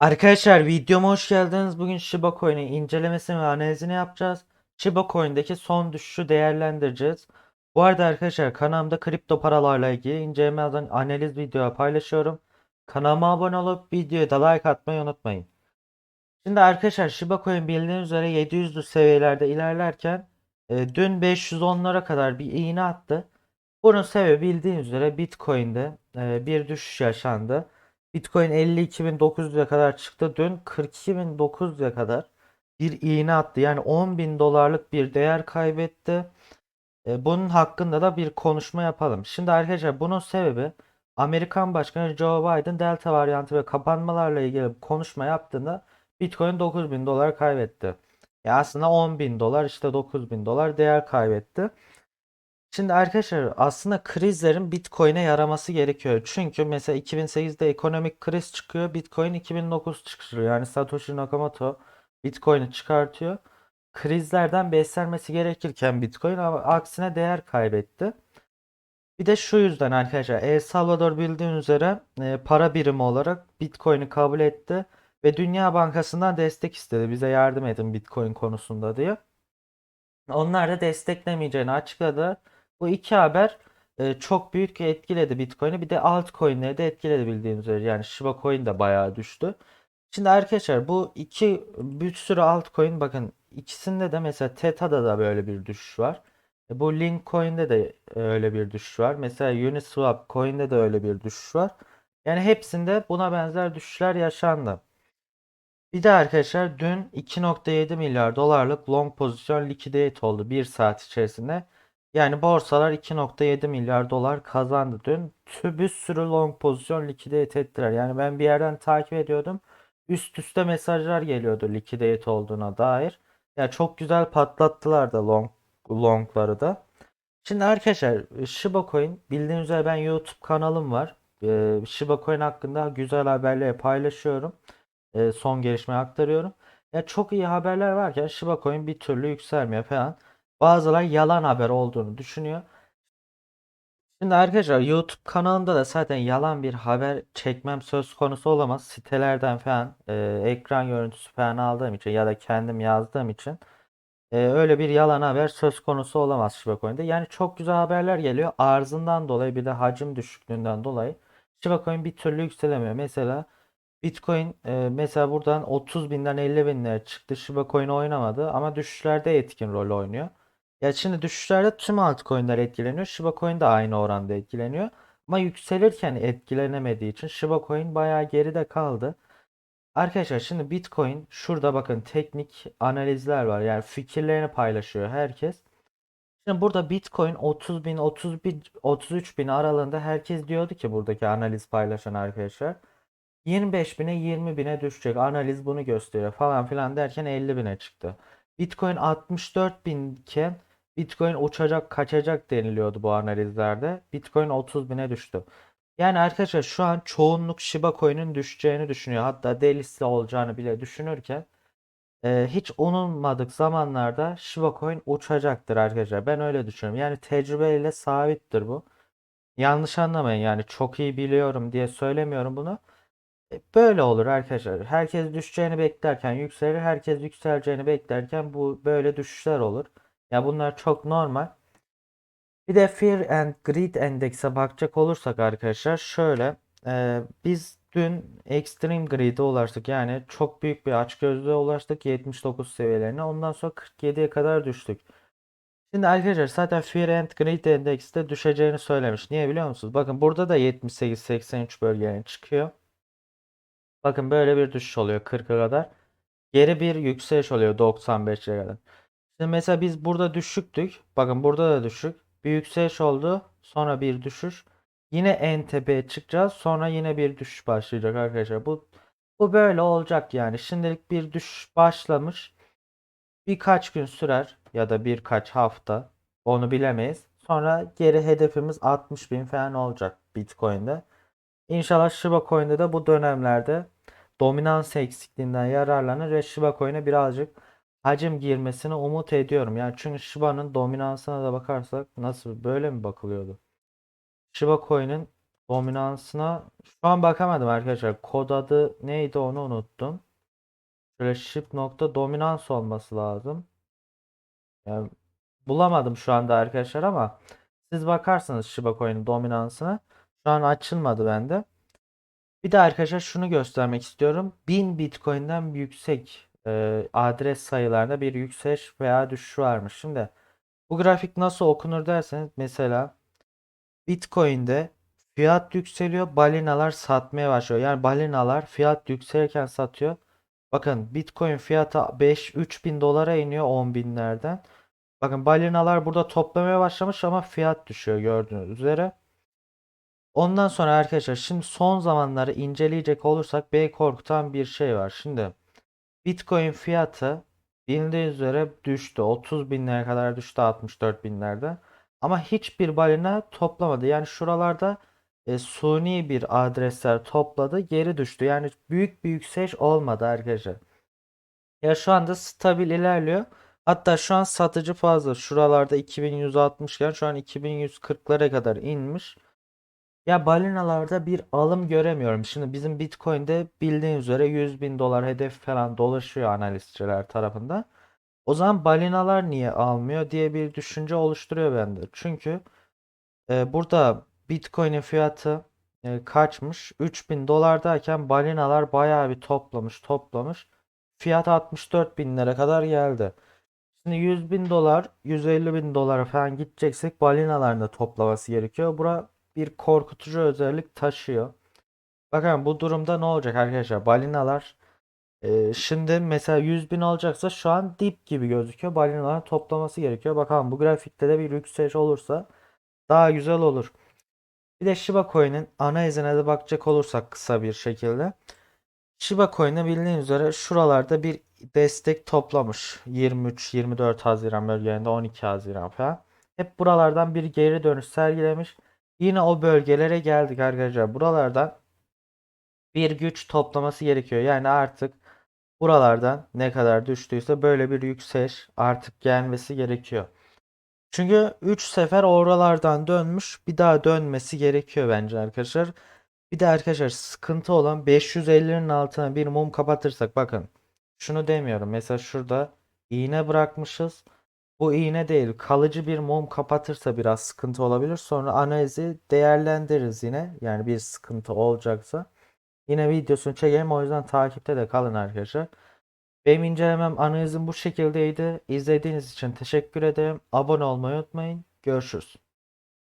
Arkadaşlar videoma hoş geldiniz. Bugün Shiba Coin'in incelemesini ve analizini yapacağız. Shiba Coin'deki son düşüşü değerlendireceğiz. Bu arada arkadaşlar kanalımda kripto paralarla ilgili inceleme analiz videoyu paylaşıyorum. Kanalıma abone olup videoya da like atmayı unutmayın. Şimdi arkadaşlar Shiba Coin bildiğiniz üzere 700'lü seviyelerde ilerlerken e, dün 510'lara kadar bir iğne attı. Bunun sebebi bildiğiniz üzere Bitcoin'de e, bir düşüş yaşandı. Bitcoin 52.900'e kadar çıktı. Dün 42.900'e kadar bir iğne attı. Yani 10.000 dolarlık bir değer kaybetti. E, bunun hakkında da bir konuşma yapalım. Şimdi arkadaşlar bunun sebebi Amerikan Başkanı Joe Biden Delta varyantı ve kapanmalarla ilgili bir konuşma yaptığında Bitcoin 9.000 dolar kaybetti. Ya aslında 10.000 dolar işte 9.000 dolar değer kaybetti. Şimdi arkadaşlar aslında krizlerin Bitcoin'e yaraması gerekiyor. Çünkü mesela 2008'de ekonomik kriz çıkıyor. Bitcoin 2009 çıkıyor. Yani Satoshi Nakamoto Bitcoin'i çıkartıyor. Krizlerden beslenmesi gerekirken Bitcoin aksine değer kaybetti. Bir de şu yüzden arkadaşlar El Salvador bildiğiniz üzere e, para birimi olarak Bitcoin'i kabul etti ve Dünya Bankası'ndan destek istedi. Bize yardım edin Bitcoin konusunda diye. Onlar da desteklemeyeceğini açıkladı. Bu iki haber e, çok büyük etkiledi Bitcoin'i. Bir de altcoin'leri de etkiledi bildiğiniz üzere. Yani Shiba Coin de bayağı düştü. Şimdi arkadaşlar bu iki bir sürü altcoin bakın ikisinde de mesela Teta'da da böyle bir düşüş var. E, bu Link Coin'de de öyle bir düşüş var. Mesela Uniswap Coin'de de öyle bir düşüş var. Yani hepsinde buna benzer düşüşler yaşandı. Bir de arkadaşlar dün 2.7 milyar dolarlık long pozisyon liquidate oldu 1 saat içerisinde. Yani borsalar 2.7 milyar dolar kazandı dün. Tü bir sürü long pozisyon liquidate ettiler. Yani ben bir yerden takip ediyordum. Üst üste mesajlar geliyordu liquidate olduğuna dair. Ya çok güzel patlattılar da long longları da. Şimdi arkadaşlar Shiba Coin bildiğiniz üzere ben YouTube kanalım var. Ee, Shiba Coin hakkında güzel haberleri paylaşıyorum. Ee, son gelişmeyi aktarıyorum. Ya çok iyi haberler varken Shiba Coin bir türlü yükselmiyor falan. Bazıları yalan haber olduğunu düşünüyor. Şimdi arkadaşlar YouTube kanalımda da zaten yalan bir haber çekmem söz konusu olamaz. Sitelerden falan e, ekran görüntüsü falan aldığım için ya da kendim yazdığım için e, öyle bir yalan haber söz konusu olamaz Shiba Coin'de. Yani çok güzel haberler geliyor. Arzından dolayı bir de hacim düşüklüğünden dolayı Shiba Coin bir türlü yükselemiyor. Mesela Bitcoin e, mesela buradan 30 binden 50 binlere çıktı. Shiba Coin oynamadı ama düşüşlerde etkin rol oynuyor. Ya şimdi düşüşlerde tüm altcoin'ler etkileniyor. Shiba Coin de aynı oranda etkileniyor. Ama yükselirken etkilenemediği için Shiba Coin bayağı geride kaldı. Arkadaşlar şimdi Bitcoin şurada bakın teknik analizler var. Yani fikirlerini paylaşıyor herkes. Şimdi burada Bitcoin 30 bin 31 33 bin aralığında herkes diyordu ki buradaki analiz paylaşan arkadaşlar. 25 bine 20 bine düşecek. Analiz bunu gösteriyor falan filan derken 50 bine çıktı. Bitcoin 64 binken Bitcoin uçacak kaçacak deniliyordu bu analizlerde. Bitcoin 30 bine düştü. Yani arkadaşlar şu an çoğunluk Shiba Coin'in düşeceğini düşünüyor. Hatta delisi olacağını bile düşünürken e, hiç umulmadık zamanlarda Shiba Coin uçacaktır arkadaşlar. Ben öyle düşünüyorum. Yani tecrübeyle sabittir bu. Yanlış anlamayın yani çok iyi biliyorum diye söylemiyorum bunu. E, Böyle olur arkadaşlar. Herkes düşeceğini beklerken yükselir. Herkes yükseleceğini beklerken bu böyle düşüşler olur. Ya bunlar çok normal. Bir de Fear and Greed Endex'e bakacak olursak arkadaşlar şöyle e, biz dün Extreme Greed'e ulaştık. Yani çok büyük bir açgözlüğe ulaştık 79 seviyelerine. Ondan sonra 47'ye kadar düştük. Şimdi arkadaşlar zaten Fear and Greed Endex'te düşeceğini söylemiş. Niye biliyor musunuz? Bakın burada da 78-83 bölgelerine çıkıyor. Bakın böyle bir düşüş oluyor 40'a kadar. Geri bir yükseliş oluyor 95'e kadar. Şimdi mesela biz burada düşüktük. Bakın burada da düşük. Bir yükseliş oldu. Sonra bir düşüş. Yine en tepeye çıkacağız. Sonra yine bir düşüş başlayacak arkadaşlar. Bu bu böyle olacak yani. Şimdilik bir düşüş başlamış. Birkaç gün sürer ya da birkaç hafta. Onu bilemeyiz. Sonra geri hedefimiz 60 bin falan olacak Bitcoin'de. İnşallah Shiba Coin'de de bu dönemlerde dominans eksikliğinden yararlanır ve Shiba Coin'e birazcık hacim girmesini umut ediyorum. Yani çünkü Shiba'nın dominansına da bakarsak nasıl böyle mi bakılıyordu? Shiba Coin'in dominansına şu an bakamadım arkadaşlar. Kod adı neydi onu unuttum. Şöyle ship nokta dominans olması lazım. Yani bulamadım şu anda arkadaşlar ama siz bakarsınız Shiba Coin'in dominansına. Şu an açılmadı bende. Bir de arkadaşlar şunu göstermek istiyorum. 1000 Bitcoin'den yüksek e, adres sayılarında bir yükseliş veya düşüş varmış. Şimdi bu grafik nasıl okunur derseniz mesela Bitcoin'de fiyat yükseliyor, balinalar satmaya başlıyor. Yani balinalar fiyat yükselirken satıyor. Bakın Bitcoin fiyatı 5 3000 dolara iniyor 10 binlerden. Bakın balinalar burada toplamaya başlamış ama fiyat düşüyor gördüğünüz üzere. Ondan sonra arkadaşlar şimdi son zamanları inceleyecek olursak beni korkutan bir şey var. Şimdi Bitcoin fiyatı bilindiği üzere düştü. 30 binlere kadar düştü 64 binlerde. Ama hiçbir balina toplamadı. Yani şuralarda e, suni bir adresler topladı geri düştü. Yani büyük bir yükseliş olmadı arkadaşlar. Ya şu anda stabil ilerliyor. Hatta şu an satıcı fazla. Şuralarda 2160 iken şu an 2140'lara kadar inmiş. Ya balinalarda bir alım göremiyorum. Şimdi bizim Bitcoin'de bildiğin üzere 100 bin dolar hedef falan dolaşıyor analistçiler tarafından. O zaman balinalar niye almıyor diye bir düşünce oluşturuyor bende. Çünkü e, burada Bitcoin'in fiyatı e, kaçmış? 3000 dolardayken balinalar bayağı bir toplamış toplamış. Fiyat 64 binlere kadar geldi. Şimdi 100 bin dolar, 150 bin dolar falan gideceksek balinaların da toplaması gerekiyor. Bura bir korkutucu özellik taşıyor. Bakın bu durumda ne olacak arkadaşlar? Balinalar e, şimdi mesela 100 bin olacaksa şu an dip gibi gözüküyor. Balinaların toplaması gerekiyor. Bakalım bu grafikte de bir yükseliş olursa daha güzel olur. Bir de Shiba Coin'in ana izine de bakacak olursak kısa bir şekilde. Shiba Coin'e bildiğin üzere şuralarda bir destek toplamış. 23-24 Haziran bölgelerinde 12 Haziran falan. Hep buralardan bir geri dönüş sergilemiş. Yine o bölgelere geldik arkadaşlar. Buralardan bir güç toplaması gerekiyor. Yani artık buralardan ne kadar düştüyse böyle bir yükseliş artık gelmesi gerekiyor. Çünkü 3 sefer oralardan dönmüş. Bir daha dönmesi gerekiyor bence arkadaşlar. Bir de arkadaşlar sıkıntı olan 550'nin altına bir mum kapatırsak bakın. Şunu demiyorum. Mesela şurada iğne bırakmışız. Bu iğne değil. Kalıcı bir mum kapatırsa biraz sıkıntı olabilir. Sonra analizi değerlendiririz yine. Yani bir sıkıntı olacaksa. Yine videosunu çekelim. O yüzden takipte de kalın arkadaşlar. Benim incelemem analizim bu şekildeydi. İzlediğiniz için teşekkür ederim. Abone olmayı unutmayın. Görüşürüz.